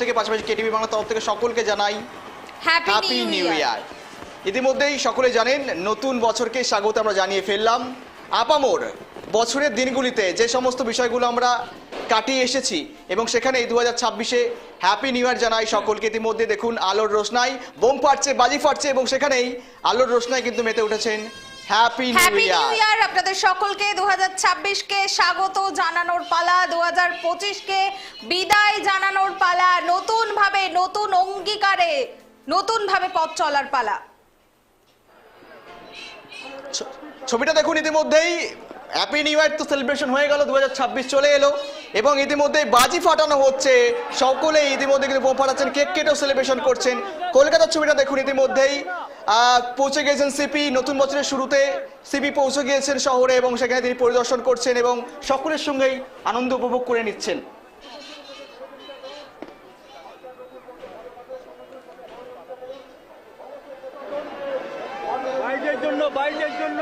থেকে পাশাপাশি কেটিভি বাংলার তরফ থেকে সকলকে জানাই হ্যাপি হ্যাপি নিউ ইয়ার ইতিমধ্যেই সকলে জানেন নতুন বছরকে স্বাগত আমরা জানিয়ে ফেললাম। আপামোর বছরের দিনগুলিতে যে সমস্ত বিষয়গুলো আমরা কাটিয়ে এসেছি এবং সেখানে এই দু হাজার ছাব্বিশে হ্যাপি নিউ ইয়ার জানাই সকলকে। ইতিমধ্যে দেখুন আলোর রোশনাই বোম ফাটছে বাজি ফাটছে এবং সেখানেই আলোর রোশনাই কিন্তু মেতে উঠেছেন হ্যাপি নিউ ইয়ার ইয়ার আপনাদের সকলকে। দু কে স্বাগত জানানোর পালা কে বিদায় জানানোর পালা নতুন ভাবে নতুন অঙ্গীকারে নতুন ভাবে পথ চলার পালা। ছবিটা দেখুন ইতিমধ্যেই। হ্যাপি নিউ ইয়ার তো সেলিব্রেশন হয়ে গেল দু হাজার ছাব্বিশ চলে এলো এবং ইতিমধ্যেই বাজি ফাটানো হচ্ছে। সকলেই ইতিমধ্যে কিন্তু বোম ফাটাচ্ছেন, কেক কেটেও সেলিব্রেশন করছেন। কলকাতার ছবিটা দেখুন ইতিমধ্যেই। পৌঁছে গিয়েছেন সিপি নতুন বছরের শুরুতে সিপি পৌঁছে গিয়েছেন শহরে এবং সেখানে তিনি পরিদর্শন করছেন এবং সকলের সঙ্গেই আনন্দ উপভোগ করে নিচ্ছেন বাইরের জন্য বাইরের জন্য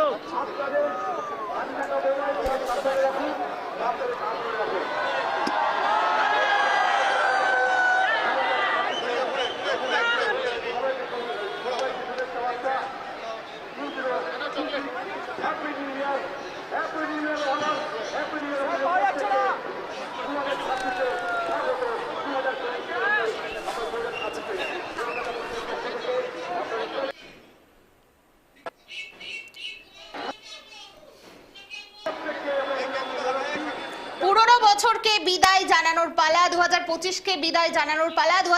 পুরনো বছরকে বিদায় জানানোর পালা দু কে বিদায় জানানোর পালা দু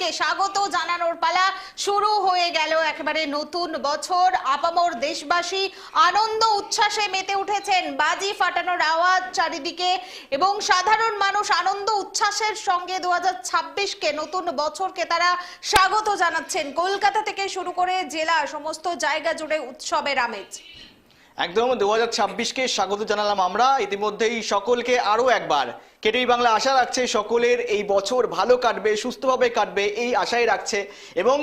কে স্বাগত জানানোর পালা শুরু হয়ে গেল একেবারে নতুন বছর। আপামর দেশবাসী আনন্দ, উচ্ছ্বাসে মেতে উঠেছেন। বাজি ফাটানোর আওয়াজ চারিদিকে এবং সাধারণ মানুষ আনন্দ, উচ্ছ্বাসের সঙ্গে দু কে নতুন বছরকে তারা স্বাগত জানাচ্ছেন। কলকাতা থেকে শুরু করে জেলা, সমস্ত জায়গা জুড়ে উৎসবের আমেজ। একদম দু হাজার স্বাগত জানালাম আমরা। ইতিমধ্যেই সকলকে আরও একবার কেটিভি বাংলা আশা রাখছে সকলের এই বছর ভালো কাটবে, সুস্থভাবে কাটবে, এই আশাই রাখছে। এবং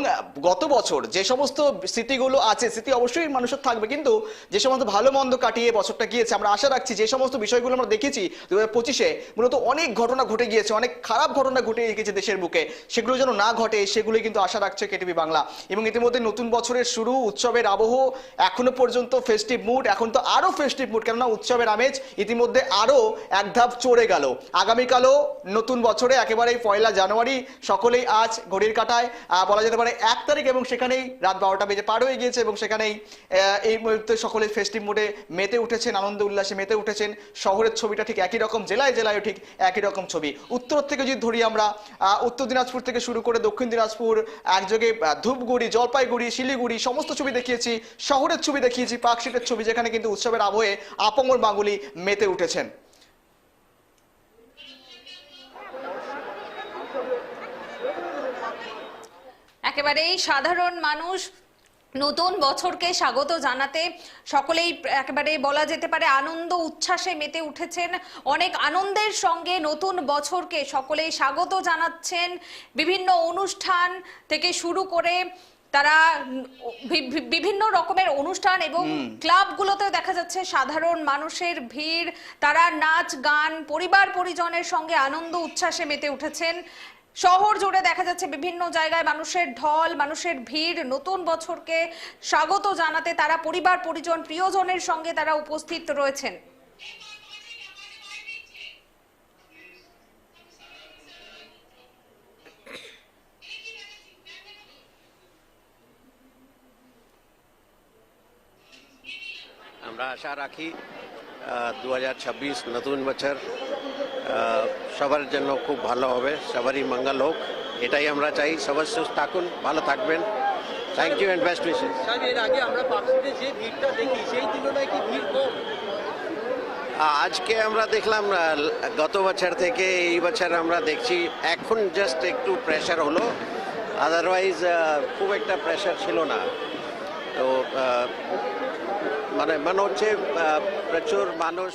গত বছর যে সমস্ত স্মৃতিগুলো আছে, স্মৃতি অবশ্যই মানুষের থাকবে, কিন্তু যে সমস্ত ভালো মন্দ কাটিয়ে বছরটা গিয়েছে, আমরা আশা রাখছি যে সমস্ত বিষয়গুলো আমরা দেখেছি দু হাজার পঁচিশে, মূলত অনেক ঘটনা ঘটে গিয়েছে, অনেক খারাপ ঘটনা ঘটে গিয়েছে দেশের বুকে। সেগুলো যেন না ঘটে সেগুলোই কিন্তু আশা রাখছে কেটিভি বাংলা। এবং ইতিমধ্যে নতুন বছরের শুরু, উৎসবের আবহ, এখনও পর্যন্ত ফেস্টিভ মুড এখন তো আরও ফেস্টিভ মুড কেননা উৎসবের আমেজ ইতিমধ্যে আরও এক ধাপ চড়ে গেল। আগামীকালও নতুন বছরে, একেবারেই পয়লা জানুয়ারি, সকলেই আজ ঘড়ির কাটায় বলা যেতে পারে এক তারিখ এবং সেখানেই রাত বারোটা বেজে পার হয়ে গিয়েছে এবং সেখানেই এই মুহূর্তে সকলে ফেস্টিভ মুডে মেতে উঠেছেন, আনন্দ উল্লাসে মেতে উঠেছেন। শহরের ছবিটা ঠিক একই রকম, জেলায় জেলায় ঠিক একই রকম ছবি। উত্তর থেকে যদি ধরি আমরা উত্তর দিনাজপুর থেকে শুরু করে দক্ষিণ দিনাজপুর, একযোগে ধূপগুড়ি, জলপাইগুড়ি, শিলিগুড়ি, সমস্ত ছবি দেখিয়েছি, শহরের ছবি দেখিয়েছি পার্কশিটের ছবি, যেখানে কিন্তু উৎসবের আবহে আপঙ্গর বাঙুলি মেতে উঠেছেন। একেবারেই সাধারণ মানুষ নতুন বছরকে স্বাগত জানাতে সকলেই একেবারে বলা যেতে পারে আনন্দ উচ্ছ্বাসে মেতে উঠেছেন। অনেক আনন্দের সঙ্গে নতুন বছরকে সকলেই স্বাগত জানাচ্ছেন। বিভিন্ন অনুষ্ঠান থেকে শুরু করে তারা বিভিন্ন রকমের অনুষ্ঠান এবং ক্লাবগুলোতে দেখা যাচ্ছে সাধারণ মানুষের ভিড়। তারা নাচ গান পরিবার পরিজনের সঙ্গে আনন্দ উচ্ছ্বাসে মেতে উঠেছেন। শহর জুড়ে দেখা যাচ্ছে বিভিন্ন জায়গায় মানুষের ঢল, মানুষের ভিড়। নতুন বছরকে স্বাগত জানাতে তারা পরিবার, পরিজন, প্রিয়জনের সঙ্গে তারা উপস্থিত রয়েছেন। আমরা আশা রাখি দু হাজার ছাব্বিশ নতুন বছর সবার জন্য খুব ভালো হবে সবারই মঙ্গল হোক এটাই আমরা চাই। সবার সুস্থ থাকুন ভালো থাকবেন। Thank you and best wishes এর আগে আমরা যে ভিড়টা দেখি সেই তুলনায় কি ভিড় কম? আজকে আমরা দেখলাম গত বছর থেকে এই বছর আমরা দেখছি এখন জাস্ট একটু প্রেশার হলো। আদারওয়াইজ খুব একটা প্রেশার ছিল না। তো মানে মনে হচ্ছে প্রচুর মানুষ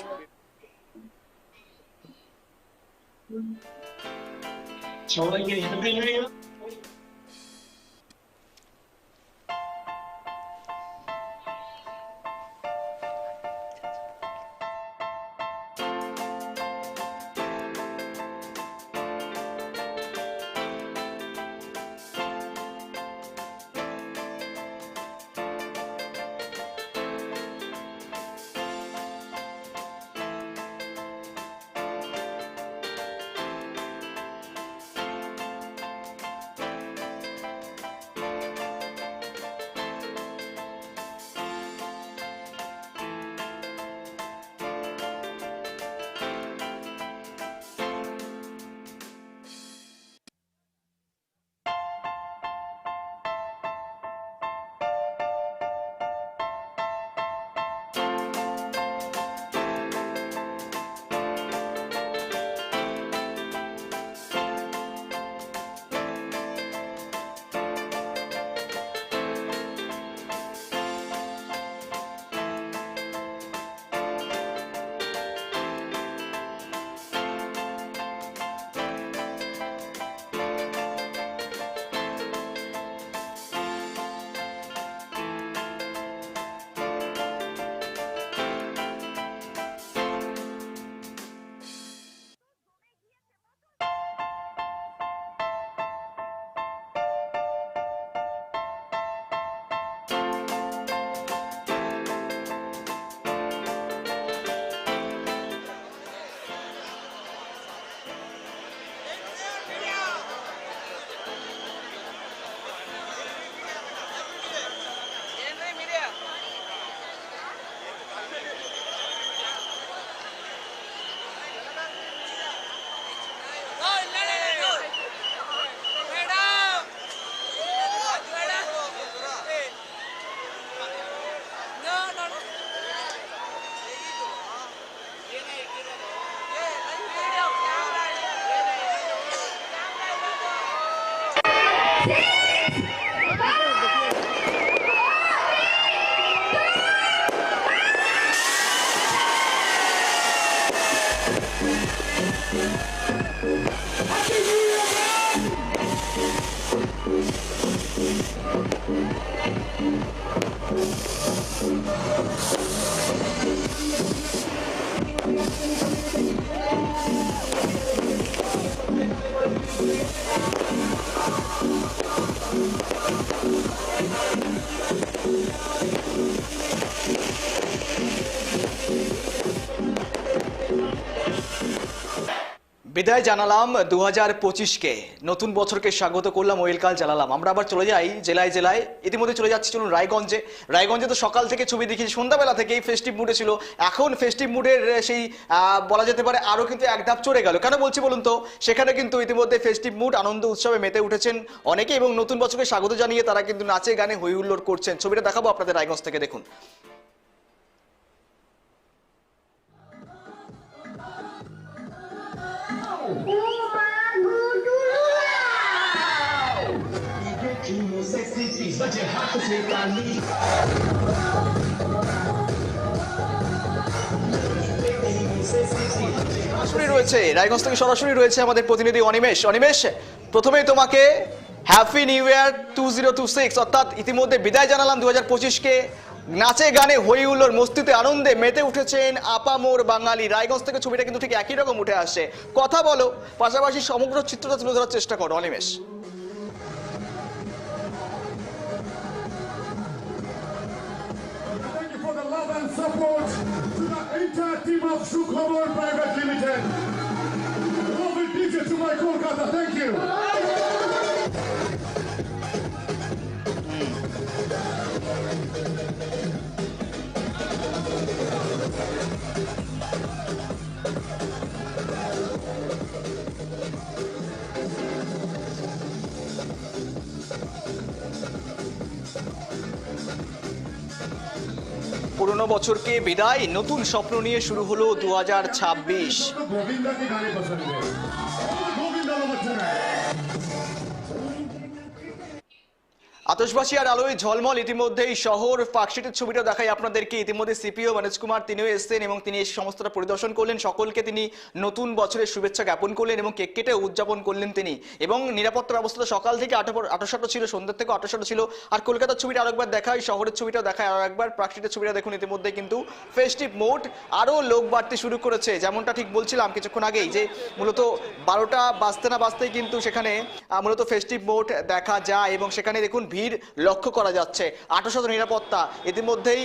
সবাইকে হ্যাপি নিউ ইয়ার বিদায় জানালাম দু হাজার পঁচিশকে। নতুন বছরকে স্বাগত করলাম ওয়েলকাল জানালাম। আমরা আবার চলে যাই জেলায় জেলায়। ইতিমধ্যে চলে যাচ্ছি, চলুন রায়গঞ্জে। রায়গঞ্জে তো সকাল থেকে ছবি দেখি সন্ধ্যাবেলা থেকেই ফেস্টিভ মুডে ছিল। এখন ফেস্টিভ মুডের সেই বলা যেতে পারে আরও কিন্তু এক ধাপ চড়ে গেল। কেন বলছি বলুন তো, সেখানে কিন্তু ইতিমধ্যে ফেস্টিভ মুড আনন্দ উৎসবে মেতে উঠেছেন অনেকে এবং নতুন বছরকে স্বাগত জানিয়ে তারা কিন্তু নাচে গানে হুল্লোড় করছেন। ছবিটা দেখাবো আপনাদের রায়গঞ্জ থেকে, দেখুন। সরাসরি রয়েছে, রায়গঞ্জ থেকে সরাসরি রয়েছে আমাদের প্রতিনিধি অনিমেষ। অনিমেষ, প্রথমেই তোমাকে happy new year two zero two six অর্থাৎ ইতিমধ্যে বিদায় জানালাম দু হাজার পঁচিশকে। নাচে গানে হই হুল্লোড় মস্তিতে আনন্দে মেতে উঠেছেন আপামোর বাঙালি। রায়গঞ্জ থেকে ছবিটা কিন্তু ঠিক একই রকম উঠে আসে কথা বলো, পাশাপাশি সমগ্র চিত্রটা তুলে ধরার চেষ্টা করো, Animesh. Support to the entire team of Sukhobor Private Limited. Love and DJ to my Kolkata, thank you. Hmm. পুরনো বছরকে বিদায় নতুন স্বপ্ন নিয়ে শুরু হলো দু হাজার ছাব্বিশ আর আলোয় ঝলমল। ইতিমধ্যেই শহর পার্কশিটের ছবিটা দেখাই আপনাদেরকে। ইতিমধ্যে সিপিও মনোজ কুমার, তিনিও এসেছেন এবং তিনি এসে সমস্তটা পরিদর্শন করলেন। সকলকে তিনি নতুন বছরের শুভেচ্ছা জ্ঞাপন করলেন এবং কেক কেটে উদযাপন করলেন তিনি। এবং নিরাপত্তা ব্যবস্থাটা সকাল থেকে আটো আটোসাটো ছিল সন্ধ্যের থেকে আটোসাটো ছিল। আর কলকাতার ছবিটা আরেকবার দেখায় শহরের ছবিটাও দেখায় আর একবার পার্কশিটের ছবিটা দেখুন। ইতিমধ্যে কিন্তু ফেস্টিভ মোড আরও লোক বাড়তে শুরু করেছে। যেমনটা ঠিক বলছিলাম কিছুক্ষণ আগেই যে মূলত বারোটা বাজতে না বাজতেই কিন্তু সেখানে মূলত ফেস্টিভ মোড দেখা যায় এবং সেখানে দেখুন ভিড় লক্ষ্য করা যাচ্ছে। আঠাশত নিরাপত্তা। ইতিমধ্যেই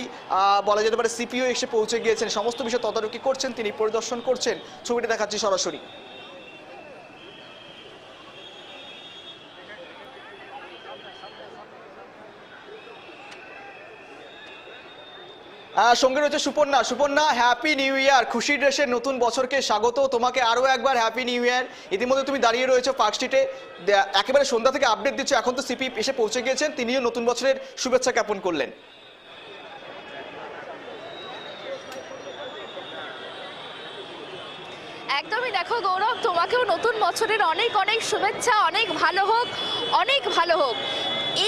বলা যেতে পারে সিপিও এসে পৌঁছে গিয়েছেন। সমস্ত বিষয় তদারকি করছেন, তিনি পরিদর্শন করছেন। ছবিটি দেখাচ্ছি সরাসরি। সঙ্গে রয়েছে Suparna. Suparna happy new year খুশি ড্রেসের নতুন বছরকে স্বাগত। তোমাকে আরও একবার হ্যাপি নিউ ইয়ার ইতিমধ্যে তুমি দাঁড়িয়ে রয়েছো পার্ক স্ট্রিটে একেবারে সন্ধ্যা থেকে আপডেট দিচ্ছ। এখন তো সিপি এসে পৌঁছে গিয়েছেন। তিনিও নতুন বছরের শুভেচ্ছা জ্ঞাপন করলেন। একদমই দেখো গৌরব, তোমাকেও নতুন বছরের অনেক অনেক শুভেচ্ছা। অনেক ভালো হোক, অনেক ভালো হোক।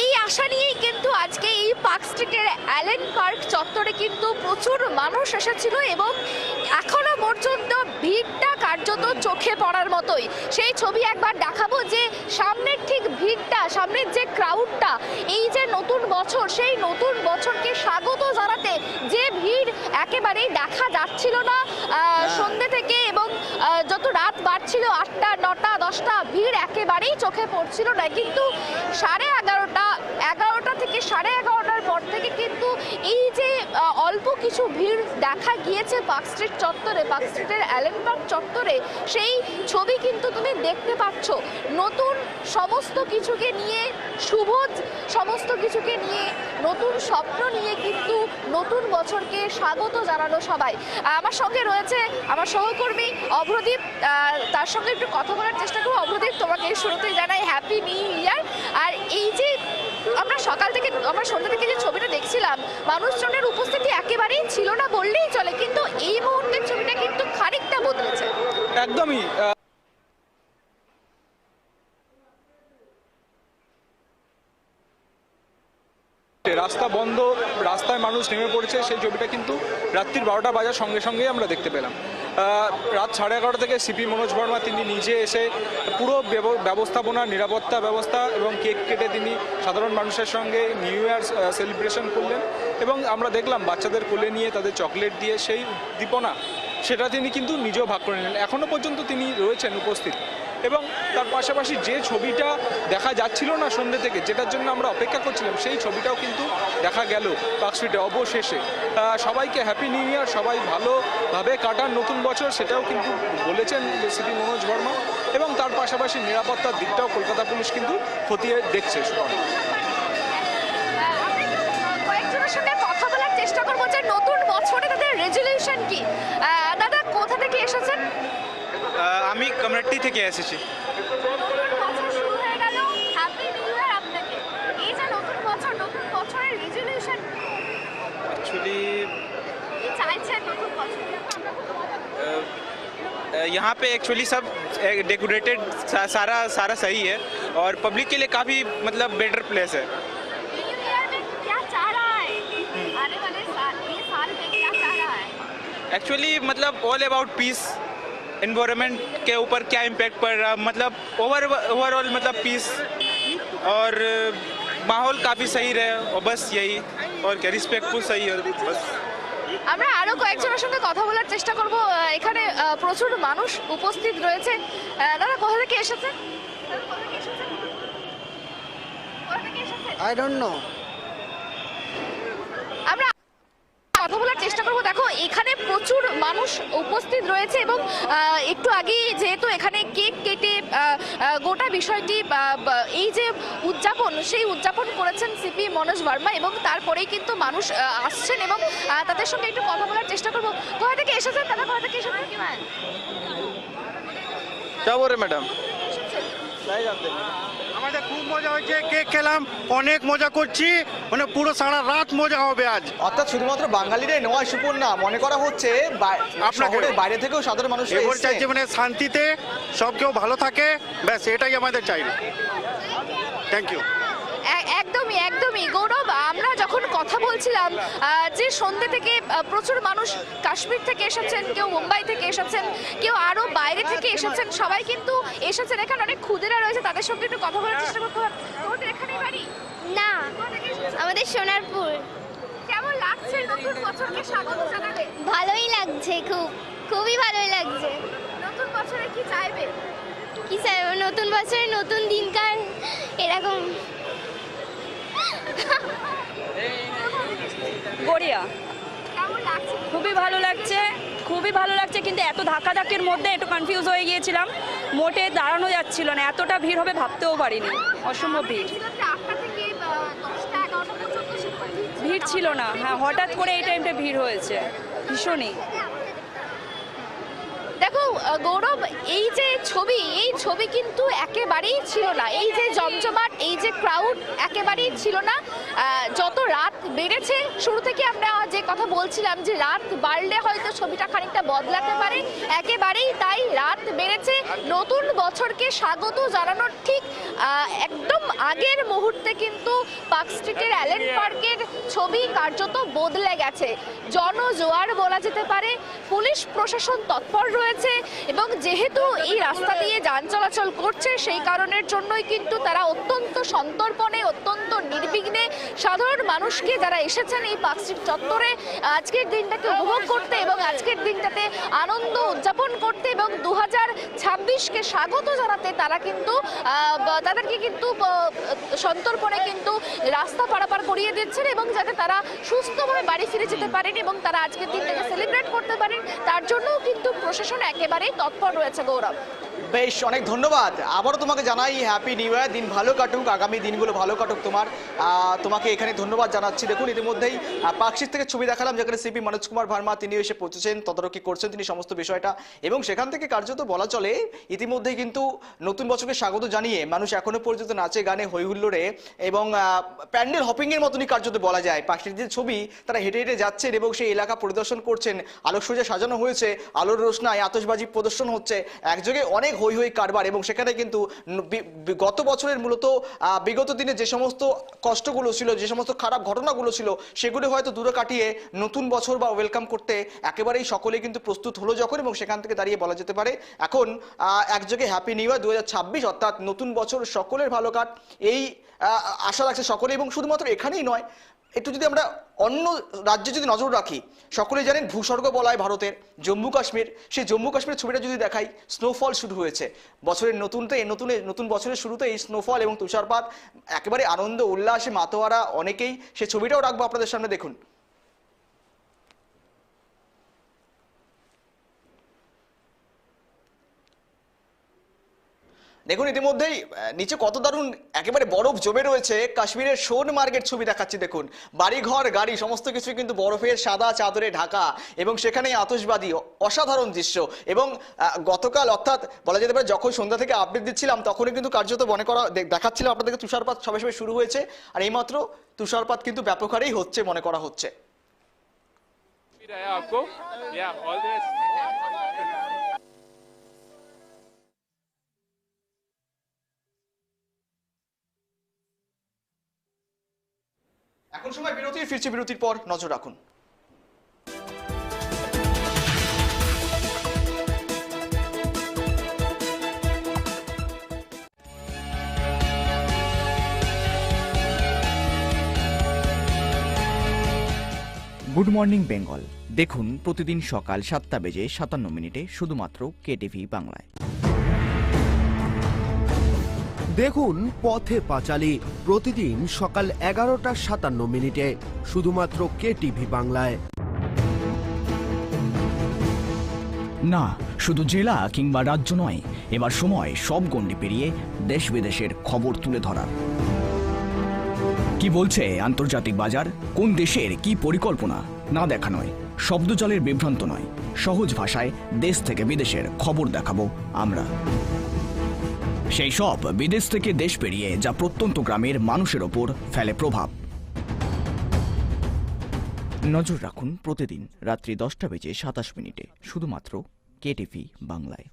এই আশা নিয়েই কিন্তু আজকে এই পার্ক স্ট্রিটের অ্যালেন পার্ক চত্বরে কিন্তু প্রচুর মানুষ এসেছিল এবং এখনও পর্যন্ত ভিড়টা কার্যত চোখে পড়ার মতোই। সেই ছবি একবার দেখাবো যে সামনের ঠিক ভিড়টা সামনের যে ক্রাউডটা এই যে নতুন বছর সেই নতুন বছরকে স্বাগত জানাতে যে ভিড় একেবারেই দেখা যাচ্ছিল না আহ, সন্ধ্যে থেকে এবং যত রাত বাড়ছিল আটটা নটা দশটা ভিড় একেবারেই চোখে পড়ছিল না। কিন্তু সাড়ে এগারোটা থেকে সাড়ে এগারোটার পর থেকে কিন্তু এই যে অল্প কিছু ভিড় দেখা গিয়েছে পার্ক স্ট্রিট চত্বরে, পার্ক স্ট্রিটের অ্যালেন পার্ক চত্বরে, সেই ছবি কিন্তু তুমি দেখতে পাচ্ছ। নতুন সমস্ত কিছুকে নিয়ে শুভ সমস্ত কিছুকে নিয়ে নতুন স্বপ্ন নিয়ে কিন্তু নতুন বছরকে স্বাগত জানালো সবাই। আমার সঙ্গে রয়েছে আমার সহকর্মী অভ্রদীপ তার সঙ্গে একটু কথা বলার চেষ্টা করব। অভ্রদীপ, তোমাকে শুরুতেই জানাই হ্যাপি নিউ ইয়ার আর এই যে আমরা সকাল থেকে, আমরা সন্ধ্যা থেকে যে ছবিটা দেখছিলাম, মানুষজনের উপস্থিতি একেবারেই ছিল না বললেই চলে, কিন্তু এই মুহূর্তের ছবিটা কিন্তু খানিকটা বদলেছে। একদমই রাস্তা বন্ধ, রাস্তায় মানুষ নেমে পড়েছে, সেই ছবিটা কিন্তু রাত্রির বারোটা বাজার সঙ্গে সঙ্গেই আমরা দেখতে পেলাম। রাত সাড়ে এগারোটা থেকে সিপি মনোজ বর্মা, তিনি নিজে এসে পুরো ব্যবস্থাপনা, নিরাপত্তা ব্যবস্থা এবং কেক কেটে তিনি সাধারণ মানুষের সঙ্গে নিউ ইয়ার সেলিব্রেশন করলেন এবং আমরা দেখলাম বাচ্চাদের কোলে নিয়ে তাদের চকলেট দিয়ে সেই উদ্দীপনা, সেটা তিনি কিন্তু নিজেও ভাগ করে নিলেন। এখনও পর্যন্ত তিনি রয়েছেন উপস্থিত। এবং তার পাশাপাশি যে ছবিটা দেখা যাচ্ছিল না সন্ধ্যে থেকে, যেটার জন্য আমরা অপেক্ষা করছিলাম, সেই ছবিটাও কিন্তু দেখা গেল পার্কস্ট্রিটে অবশেষে। সবাইকে হ্যাপি নিউ ইয়ার সবাই ভালোভাবে কাটান নতুন বছর, সেটাও কিন্তু বলেছেন সিপি মনোজ বর্মা। এবং তার পাশাপাশি নিরাপত্তার দিকটাও কলকাতা পুলিশ কিন্তু খতিয়ে দেখছে চেষ্টা করব যে নতুন বছরে তাদের রেজলিউশন কি। দাদা, কোথা থেকে এসেছেন? আমি কমিউনিটি থেকে এসেছি নতুন বছর শুরু হয়ে গেল হ্যাপি নিউ ইয়ার আপনাকে এই যে নতুন বছর নতুন বছরের রেজলিউশন एक्चुअली কি চাইছেন নতুন বছরে यहाँ पे एक्चुअली सब डेकोरेटेड सारा सारा सही है और पब्लिक के लिए काफ़ी मतलब बेटर प्लेस है न्यू ईयर में क्या चाह रहा है आने वाले साल ये साल में क्या चाह रहा है एक्चुअली मतलब ऑल अबाउट पीस इन्वायरमेंट के ऊपर क्या इम्पैक्ट पड़ रहा मतलब ओवर ओवरऑल मतलब पीस और माहौल काफ़ी सही रहे और बस यही और क्या रिस्पेक्टफुल सही है बस আমরা আরো কয়েকজনের সঙ্গে কথা বলার চেষ্টা করব আহ, এখানে আহ, প্রচুর মানুষ উপস্থিত রয়েছে আহ, দাদা কোথা থেকে এসেছেন দাদা, কোথা থেকে এসেছেন? কোথা থেকে এসেছেন? I don't know. আমরা কথা বলার চেষ্টা করব দেখো এখানে প্রচুর মানুষ উপস্থিত রয়েছে এবং একটু আগে যেহেতু এখানে কেক কেটে গোটা বিষয়টি বা- এই যে উদযাপন সেই উদযাপন করেছেন সিপি মনোজ বর্মা এবং তারপরেই কিন্তু মানুষ আসছেন এবং তাদের সঙ্গে একটু কথা বলার চেষ্টা করব। কোথা থেকে এসেছেন দাদা? কোথা থেকে এসেছেন? কি মজা হয়েছে কেক খেলাম অনেক মজা করছি মানে পুরো সারা রাত মজা হবে আজ। অর্থাৎ শুধুমাত্র বাঙালিরাই নয় সুপর্ণা মনে করা হচ্ছে আপনাদের আপনাকে- বাইরে থেকেও সাধারণ মানুষ এবার চাইছে মানে শান্তিতে সব কেউ ভালো থাকে ব্যাস এটাই আমাদের চাই থ্যাংক ইউ একদমই একদমই। গৌরব আমরা যখন কথা বলছিলাম যে সন্ধ্যে থেকে প্রচুর মানুষ কাশ্মীর থেকে এসেছেন কেউ মুম্বাই থেকে এসেছেন কেউ আরও বাইরে থেকে এসেছেন সবাই কিন্তু এসেছেন। এখানে অনেক ক্ষুদেরা রয়েছে তাদের সঙ্গে একটু কথা বলার চেষ্টা করতে হবে। তোমাদের বাড়ি? না? আমাদের সোনারপুর। কেমন লাগছে নতুন বছরকে স্বাগত জানাতে? ভালোই লাগছে খুব খুবই ভালোই লাগছে। নতুন বছরে কি চাইবে? কি স্যার নতুন বছরে নতুন দিনকার এরকম গড়িয়া। খুবই ভালো লাগছে খুবই ভালো লাগছে কিন্তু এত ধাক্কাধাক্কির মধ্যে একটু কনফিউজ হয়ে গিয়েছিলাম। মোটে দাঁড়ানো যাচ্ছিল না এতটা ভিড় হবে ভাবতেও পারিনি। অসম্ভব ভিড়। ভিড় ছিল? না হ্যাঁ হঠাৎ করে এই টাইমটা ভিড় হয়েছে। ভীষণই। দেখো গৌরব, এই যে ছবি, এই ছবি কিন্তু একেবারেই ছিল না। এই যে জমজমাট, এই যে ক্রাউড একেবারেই ছিল না। যত রাত বেড়েছে, শুরু থেকে আমরা যে কথা বলছিলাম যে রাত বাড়লে হয়তো ছবিটা খানিকটা বদলাতে পারে, একেবারেই তাই রাত বেড়েছে। নতুন বছরকে স্বাগত জানানোর ঠিক একদম আগের মুহূর্তে কিন্তু পার্ক স্ট্রিটের অ্যালেন পার্কের ছবি কার্যত বদলে গেছে। জনজোয়ার বলা যেতে পারে, পুলিশ প্রশাসন তৎপর রয়েছে। এবং যেহেতু এই রাস্তা দিয়ে যান চলাচল করছে, সেই কারণের জন্যই কিন্তু তারা অত্যন্ত সন্তর্পণে, অত্যন্ত নির্বিঘ্নে সাধারণ মানুষকে যারা এসেছেন এই পার্ক স্ট্রিট চত্বরে, আজকের দিনটাকে উপভোগ করতে এবং আজকের দিনটাতে আনন্দ উদযাপন করতে এবং দু হাজার ছাব্বিশকে স্বাগত জানাতে তারা কিন্তু তাদেরকে কিন্তু সন্তর্পণে কিন্তু রাস্তা পারাপার করিয়ে দিচ্ছেন এবং যাতে তারা সুস্থভাবে বাড়ি ফিরে যেতে পারেন এবং তারা আজকের দিনটাকে সেলিব্রেট করতে পারেন। তার জন্যও কিন্তু প্রশাসন একেবারেই তৎপর রয়েছে গৌরব। বেশ, অনেক ধন্যবাদ। আবারও তোমাকে জানাই হ্যাপি নিউ ইয়ার দিন ভালো কাটুক, আগামী দিনগুলো ভালো কাটুক তোমার। তোমাকে এখানে ধন্যবাদ জানাচ্ছি। দেখুন, ইতিমধ্যেই পাকশির থেকে ছবি দেখালাম, যেখানে সিপি মনোজ কুমার ভার্মা তিনি এসে পৌঁছেছেন, তদারকি করছেন, তিনি সমস্ত বিষয়টা। এবং সেখান থেকে কার্যত বলা চলে, ইতিমধ্যেই কিন্তু নতুন বছরকে স্বাগত জানিয়ে মানুষ এখনও পর্যন্ত নাচে, গানে হই হুল্লোড়ে এবং প্যান্ডেল হপিংয়ের মতনই কার্যত বলা যায়। পাকশির যে ছবি, তারা হেঁটে হেঁটে যাচ্ছেন এবং সেই এলাকা পরিদর্শন করছেন। আলোকসজ্জা সাজানো হয়েছে, আলোর রোশনায় আতশবাজি প্রদর্শন হচ্ছে। একযোগে অনেক হই হই কারবার এবং সেখানে কিন্তু গত বছরের মূলত বিগত দিনে যে সমস্ত কষ্টগুলো ছিল, যে সমস্ত খারাপ ঘটনাগুলো ছিল, সেগুলো হয়তো দূরে কাটিয়ে নতুন বছর বা ওয়েলকাম করতে একেবারেই সকলে কিন্তু প্রস্তুত হলো যখন এবং সেখান থেকে দাঁড়িয়ে বলা যেতে পারে। এখন একযোগে হ্যাপি নিউ ইয়ার দু হাজার ছাব্বিশ, অর্থাৎ নতুন বছর সকলের ভালো কাট। এই আশা রাখছে সকলে এবং শুধুমাত্র এখানেই নয় একটু যদি আমরা অন্য রাজ্যে যদি নজর রাখি সকলে জানেন ভূস্বর্গ বলায় ভারতের, জম্মু কাশ্মীর। সেই জম্মু কাশ্মীরের ছবিটা যদি দেখাই স্নোফল শুরু হয়েছে। বছরের নতুনতে নতুন নতুন বছরের শুরুতে এই স্নোফল এবং তুষারপাত, একেবারে আনন্দ, উল্লাসে, মাতোয়ারা, অনেকেই সে ছবিটাও রাখব আপনাদের সামনে, দেখুন। দেখুন ইতিমধ্যেই আহ, নিচে কত দারুণ একেবারে বরফ জমে রয়েছে কাশ্মীরের সোনমার্গের ছবি দেখাচ্ছি দেখুন বাড়িঘর গাড়ি সমস্ত কিছু কিন্তু বরফের সাদা চাদরে ঢাকা এবং সেখানে আতশবাদী অ- অসাধারণ দৃশ্য এবং আহ, গতকাল অর্থাৎ বলা যেতে পারে যখন সন্ধ্যা থেকে আপডেট দিচ্ছিলাম তখনই কিন্তু কার্যত মনে করা দে- দেখাচ্ছিলাম আপনাদেরকে তুষারপাত সবে সবে শুরু হয়েছে আর এইমাত্র তুষারপাত কিন্তু ব্যাপক হারেই হচ্ছে মনে করা হচ্ছে आपको या ऑल द এখন সময় বিরতির ফিরছে বিরতির পর নজর রাখুন। Good morning, Bengal. দেখুন, প্রতিদিন সকাল সাতটা বেজে সাতান্ন মিনিটে শুধুমাত্র কেটিভি বাংলায়। দেখুন পথে পাঁচালী প্রতিদিন সকাল এগারোটা সাতান্ন মিনিটে, শুধুমাত্র কে টিভি বাংলায়। না, শুধু জেলা কিংবা রাজ্য নয়, এবার সময় সব গণ্ডি পেরিয়ে দেশ বিদেশের খবর তুলে ধরার। কি বলছে আন্তর্জাতিক বাজার? কোন দেশের কি পরিকল্পনা? না দেখা নয়, শব্দজালের বিভ্রান্ত নয়, সহজ ভাষায় দেশ থেকে বিদেশের খবর দেখাবো আমরা। সেই সব বিদেশ থেকে দেশ পেরিয়ে যা প্রত্যন্ত গ্রামের মানুষের ওপর ফেলে প্রভাব নজর রাখুন প্রতিদিন রাত্রি দশটা বেজে সাতাশ মিনিটে শুধুমাত্র কেটিভি বাংলায়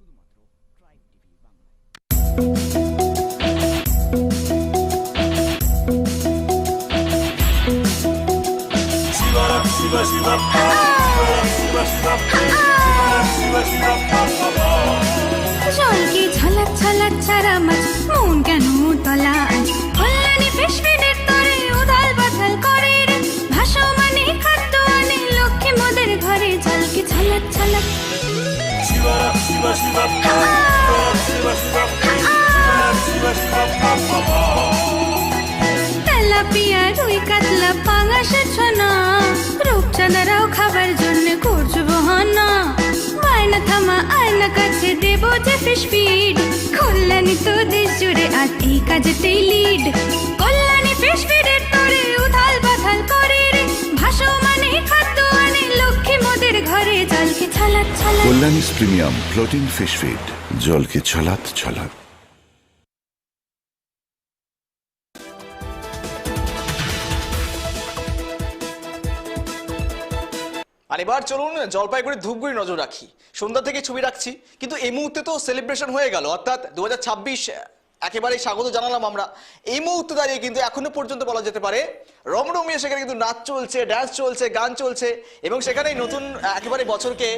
জলকে ঝলক ঝলক ছাড়া মাছ, মন কেন তলা আজ? কল্যাণী উদাল বাতাল করে রে। খাদ্য আনে, লক্ষ্মী মোদের ঘরে জলকে ঝলক শিবা তেলাপিয়া ফিশ কল্যাণী তো দেশ জুড়ে আর এই কাজেতেই লিড কল্যাণী ফিশ ফিডের তোরে উথাল পাথাল করে রে। ভাসমানে খাদ্য আনে লক্ষ্মী মোদের ঘরে। জলকে ছালাক Kalyani's premium floating fish feed. জলকে ছলাত ছলাত এবার চলুন জলপাইগুড়ি ধূপগুড়ি নজর রাখি। সন্ধ্যা থেকে ছবি রাখছি, কিন্তু এই মুহূর্তে তো সেলিব্রেশন হয়ে গেল। অর্থাৎ দু একেবারে স্বাগত জানালাম আমরা। এই মুহূর্তে দাঁড়িয়ে কিন্তু এখনও পর্যন্ত বলা যেতে পারে রমরমিয়ে সেখানে কিন্তু নাচ চলছে ড্যান্স চলছে, গান চলছে, এবং সেখানেই নতুন একেবারে বছরকে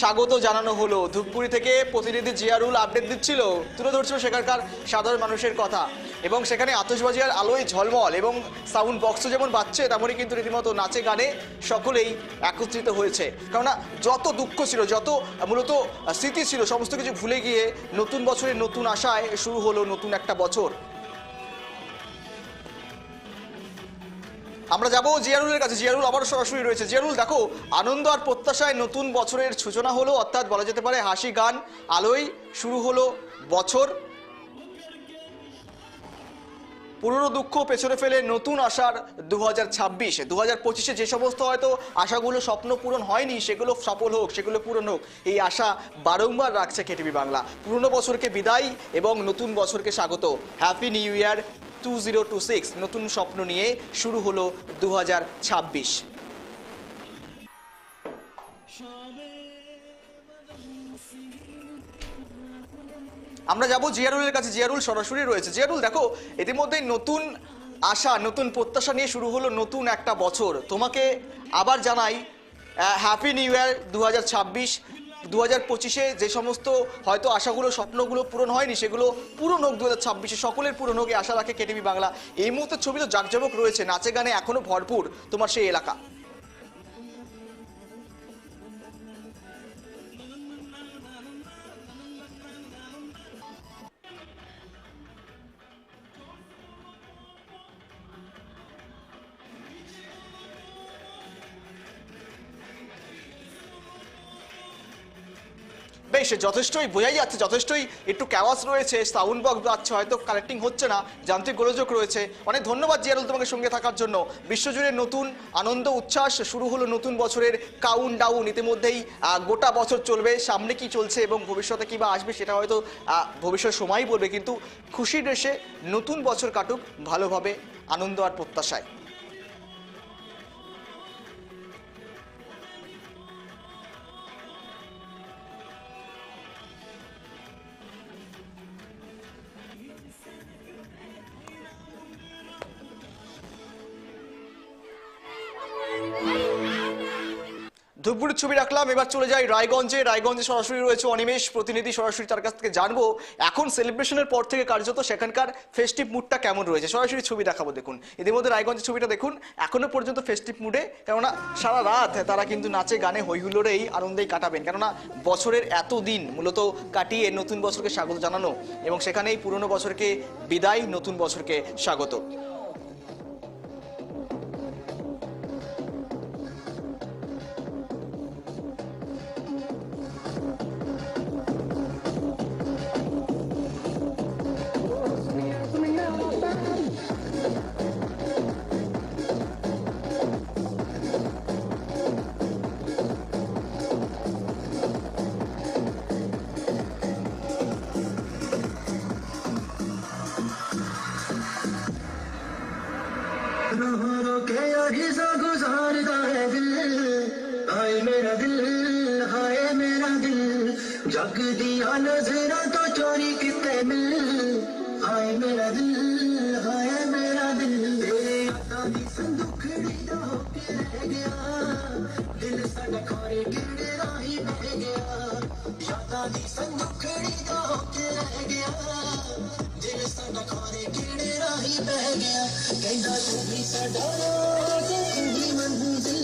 স্বাগত জানানো হলো। ধূপগুড়ি থেকে প্রতিনিধি জিয়ারুল আপডেট দিচ্ছিল, তুলে ধরছিল সেখানকার সাধারণ মানুষের কথা। এবং সেখানে আতশবাজি আর আলোয় ঝলমল এবং সাউন্ড বক্সও যেমন বাজছে, তেমনই কিন্তু রীতিমতো নাচে গানে সকলেই একত্রিত হয়েছে। কেননা যত দুঃখ ছিল, যত মূলত স্মৃতি ছিল, সমস্ত কিছু ভুলে গিয়ে নতুন বছরের নতুন আশায় শুরু হলো নতুন একটা বছর। আমরা যাব জিয়ারুলের কাছে। জিয়ারুল আবার সরাসরি রয়েছে। জিয়ারুল, দেখো, আনন্দ আর প্রত্যাশায় নতুন বছরের সূচনা হলো, অর্থাৎ বলা যেতে পারে হাসি, গান, আলোয় শুরু হলো বছর। পুরনো দুঃখ পেছনে ফেলে নতুন আশার দু হাজার ছাব্বিশ দু হাজার পঁচিশে যে সমস্ত হয়তো আশাগুলো স্বপ্ন পূরণ হয়নি, সেগুলো সফল হোক, সেগুলো পূরণ হোক, এই আশা বারংবার রাখছে কেটিভি বাংলা। পুরনো বছরকে বিদায় এবং নতুন বছরকে স্বাগত। Happy new year two zero two six নতুন স্বপ্ন নিয়ে শুরু হলো দু হাজার ছাব্বিশ। আমরা যাব জিয়ারুলের কাছে। জিয়ারুল সরাসরি রয়েছে। জিয়ারুল, দেখো, ইতিমধ্যেই নতুন আশা, নতুন প্রত্যাশা নিয়ে শুরু হলো নতুন একটা বছর। তোমাকে আবার জানাই হ্যাপি নিউ ইয়ার দু হাজার ছাব্বিশ। দু হাজার পঁচিশে যে সমস্ত হয়তো আশাগুলো, স্বপ্নগুলো পূরণ হয়নি, সেগুলো পূরণ হোক দু হাজার ছাব্বিশে। সকলের পূরণ হোক আশা রাখে কেটিভি বাংলা। এই মুহূর্তে ছবি তো জাকজমক রয়েছে নাচে গানে এখনও ভরপুর তোমার সেই এলাকা। বেশ যথেষ্টই বোঝাই যাচ্ছে, যথেষ্টই একটু ক্যাওয়াস রয়েছে, সাউন্ড বক্স বাজছে, হয়তো কানেক্টিং হচ্ছে না, যান্ত্রিক গোলযোগ রয়েছে। অনেক ধন্যবাদ জিয়ারুল তোমাকে সঙ্গে থাকার জন্য। বিশ্বজুড়ে নতুন আনন্দ, উচ্ছ্বাস, শুরু হলো নতুন বছরের কাউন্ট ডাউন ইতিমধ্যেই গোটা বছর চলবে, সামনে কি চলছে এবং ভবিষ্যতে কি বা আসবে সেটা হয়তো ভবিষ্যৎ সময়ই বলবে। কিন্তু খুশির দেশে নতুন বছর কাটুক ভালোভাবে আনন্দ আর প্রত্যাশায়। ধূপগুড়ির ছবি রাখলাম। এবার চলে যাই রায়গঞ্জে। রায়গঞ্জে সরাসরি রয়েছে অনিমেষ। প্রতিনিধি সরাসরি তার কাছ থেকে জানব, এখন সেলিব্রেশনের পর থেকে কার্যত সেখানকার ফেস্টিভ মুডটা কেমন রয়েছে? সরাসরি ছবি দেখাবো, দেখুন। ইতিমধ্যে রায়গঞ্জের ছবিটা দেখুন। এখনও পর্যন্ত ফেস্টিভ মুডে কেননা সারা রাত তারা কিন্তু নাচে, গানে হইহুল্লোড়েই আনন্দেই কাটাবেন। কেননা বছরের এত দিন মূলত কাটিয়ে নতুন বছরকে স্বাগত জানানো এবং সেখানেই পুরনো বছরকে বিদায়, নতুন বছরকে স্বাগত। गुजारता है दिल। हाय मेरा दिल, हाय मेरा दिल। जग दिया नजरा तो चोरी कितने मिल। हाय मेरा दिल, हाय मेरा दिल। संदुखड़ी दा होके रह गया। दिल साडा खारे गिरने राही बह गया। यादां दा होके Kaisa tu bhi sadaa, kaisa tu bhi manzil